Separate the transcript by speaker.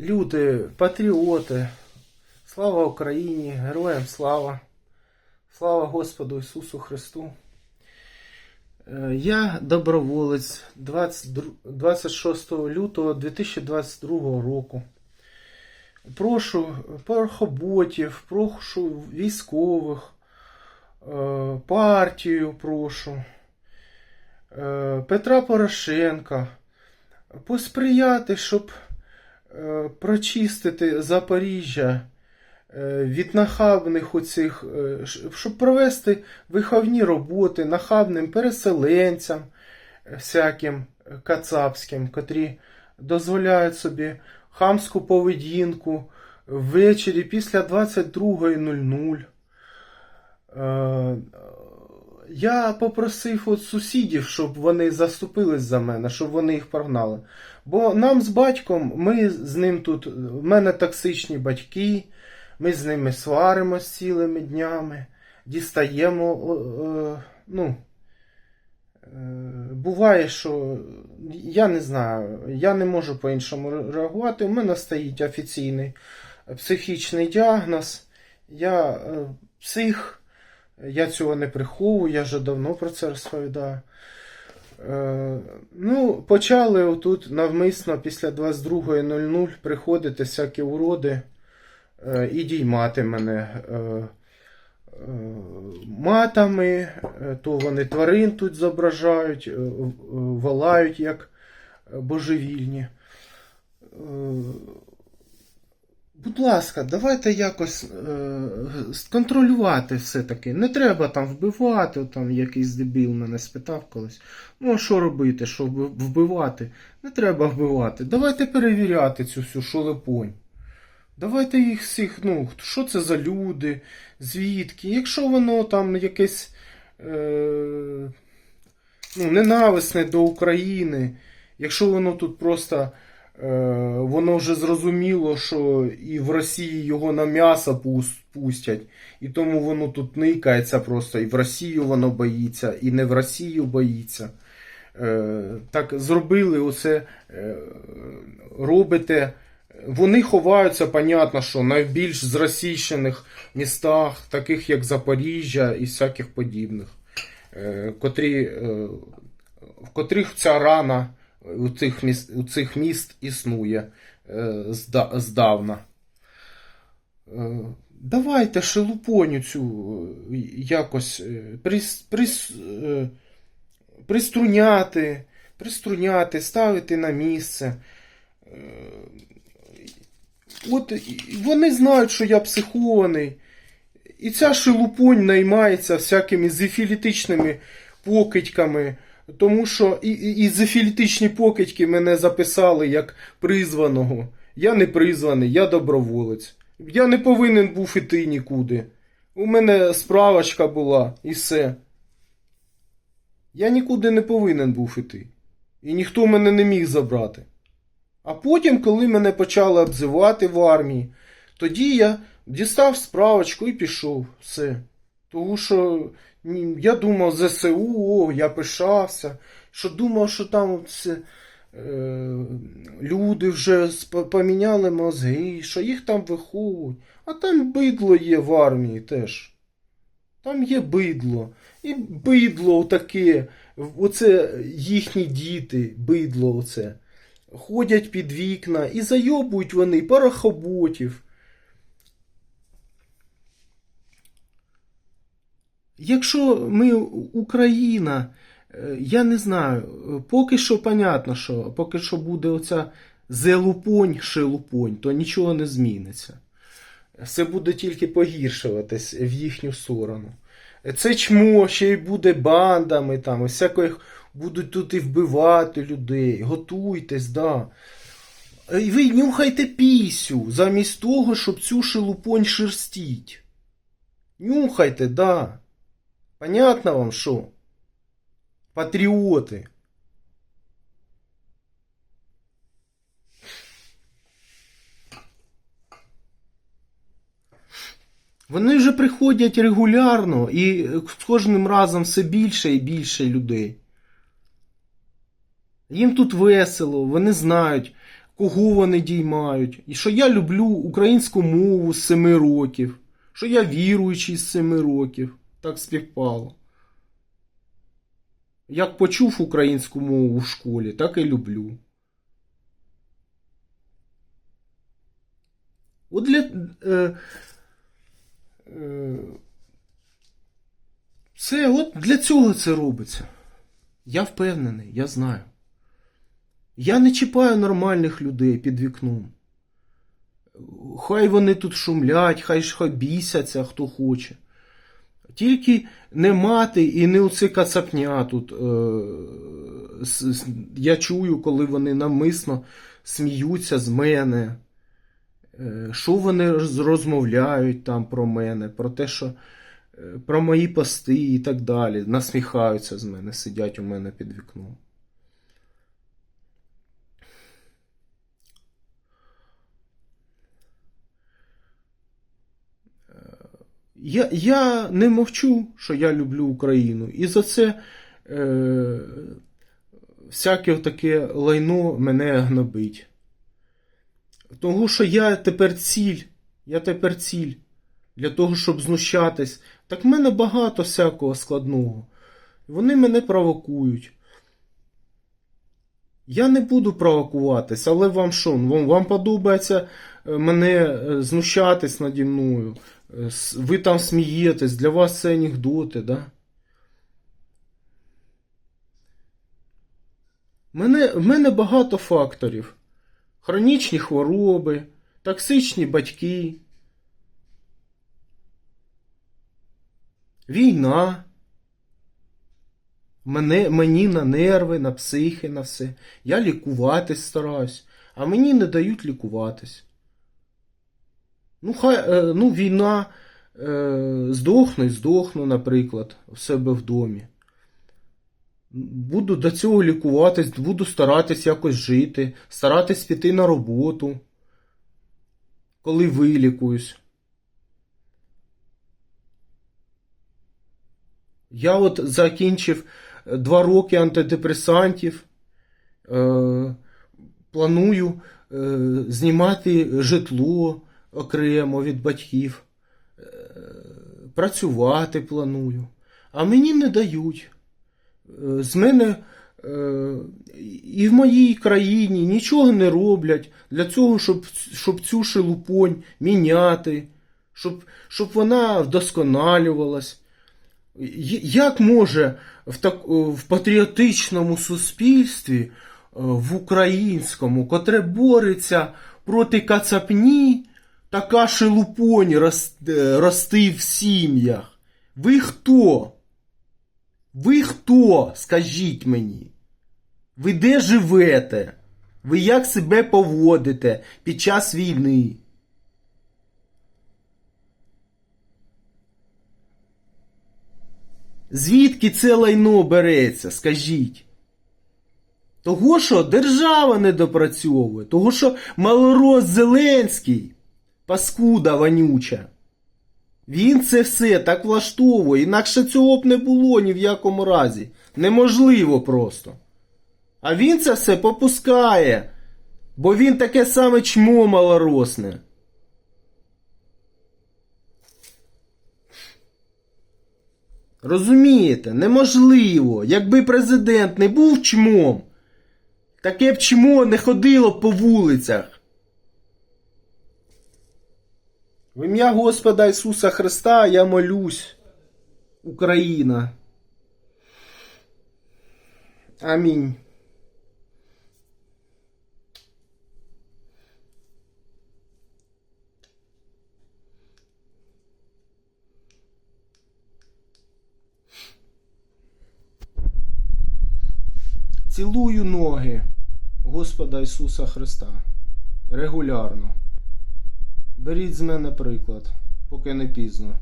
Speaker 1: люди, патріоти, слава Україні, героям слава, слава Господу Ісусу Христу. Е, Я доброволець 22 26 лютого 2022 року. Прошу пархоботів, прошу військових, е, партію прошу, е, Петра Порошенка посприяти, щоб прочистити Запоріжжя е, від нахабних оцих, е, щоб провести виховні роботи нахабним переселенцям е, всяким е, кацапським, котрі дозволяють собі хамську поведінку ввечері після 22.00. Я попросив от сусідів, щоб вони заступились за мене, щоб вони їх прогнали. Бо нам з батьком, ми з ним тут, в мене токсичні батьки, ми з ними сваримось цілими днями, дістаємо. е, ну, е, буває, що я не знаю, я не можу по-іншому реагувати. У мене стоїть офіційний психічний діагноз. Я е, псих. Я цього не приховую, я вже давно про це розповідаю. Е, ну, почали отут навмисно після 22.00 приходити всякі уроди е, і діймати мене е, е, матами, е, то вони тварин тут зображають, е, е, волають як божевільні. Е, Будь ласка, давайте якось е, сконтролювати все-таки. Не треба там вбивати, там якийсь дебіл мене спитав колись. Ну, а що робити, що вбивати? Не треба вбивати. Давайте перевіряти цю всю шолепонь. Давайте їх всіх, ну, що це за люди, звідки. Якщо воно там якесь е, ну, ненависне до України, якщо воно тут просто. Е, Воно вже зрозуміло, що і в Росії його на м'ясо пус- пустять, і тому воно тут никається просто, і в Росію воно боїться, і не в Росію боїться. Е, Так зробили оце, е, робите. Вони ховаються, понятно, що найбільш зросійщених містах, таких як Запоріжжя і всяких подібних, в котрих ця рана у цих міст, у цих міст існує е, зда- здавна. Е, Давайте шелупоню цю е, якось прис, прис, приструняти, приструняти, ставити на місце. От вони знають, що я психований. І ця шелупонь наймається всякими зефілітичними покидьками. Тому що і, і, і зефілітичні покидьки мене записали як призваного. Я не призваний, я доброволець. Я не повинен був іти нікуди. У мене справочка була і все. Я нікуди не повинен був іти. І ніхто мене не міг забрати. А потім, коли мене почали обзивати в армії, тоді я дістав справочку і пішов. Все. Тому що я думав ЗСУ, я пишався, що думав, що там це, е, люди вже поміняли мозги, що їх там виховують. А там бидло є в армії теж. Там є бидло. І бидло таке, оце їхні діти, бидло оце. Ходять під вікна і зайобують вони парохоботів. Якщо ми Україна, е, я не знаю, поки що понятно, що поки що буде оця зелупонь, шелупонь, то нічого не зміниться. Все буде тільки погіршуватись в їхню сторону. Це чмо ще й буде бандами, там, всяких будуть тут і вбивати людей. Готуйтесь, да. І ви нюхайте пісю, замість того, щоб цю шелупонь шерстіть. Нюхайте, да. Понятно вам що? Патріоти. Вони вже приходять регулярно і з кожним разом все більше і більше людей. Їм тут весело, вони знають, кого вони діймають, і що я люблю українську мову з 7 років, що я віруючий з 7 років. Так співпало. Як почув українську мову в школі, так і люблю. От для. Е, е, це от для цього це робиться. Я впевнений, я знаю. Я не чіпаю нормальних людей під вікном. Хай вони тут шумлять, хай ж бісяться, хто хоче. Тільки не мати і не оце кацапня тут. Е, я чую, коли вони навмисно сміються з мене. Е, Що вони розмовляють там про мене, про те, що е, про мої пости і так далі. Насміхаються з мене, сидять у мене під вікном. Я, я не мовчу, що я люблю Україну. І за це е, всяке таке лайно мене гнобить. Тому що я тепер ціль. Я тепер ціль. Для того, щоб знущатись. Так в мене багато всякого складного. Вони мене провокують. Я не буду провокуватись, але вам що? Вам, вам подобається е, мене е, знущатись наді мною? Е, Ви там смієтесь, для вас це анекдоти, да? Мене, в мене багато факторів. Хронічні хвороби, токсичні батьки, війна. Мене, мені на нерви, на психи, на все. Я лікуватись стараюсь, а мені не дають лікуватись. Ну, хай, е, ну, війна, е, здохну і здохну, наприклад, в себе в домі. Буду до цього лікуватись, буду старатись якось жити, старатись піти на роботу, коли вилікуюсь. Я от закінчив е, два роки антидепресантів. Е, планую е, знімати житло окремо від батьків. Е, працювати планую. А мені не дають. Е, з мене е, і в моїй країні нічого не роблять для цього, щоб, щоб цю шелупонь міняти, щоб, щоб вона вдосконалювалась. Як може в, так, в патріотичному суспільстві, в українському, котре бореться проти кацапні, така шелупонь е, рости в сім'ях? Ви хто? Ви хто? Скажіть мені? Ви де живете? Ви як себе поводите під час війни? Звідки це лайно береться, скажіть? Того, що держава не допрацьовує, того, що малорос Зеленський, паскуда вонюча. Він це все так влаштовує, інакше цього б не було ні в якому разі. Неможливо просто. А він це все попускає, бо він таке саме чмо малоросне. Розумієте, неможливо. Якби президент не був чмом, таке б чмо не ходило по вулицях. В ім'я Господа Ісуса Христа я молюсь. Україна. Амінь. Цілую ноги Господа Ісуса Христа регулярно. Беріть з мене приклад, поки не пізно.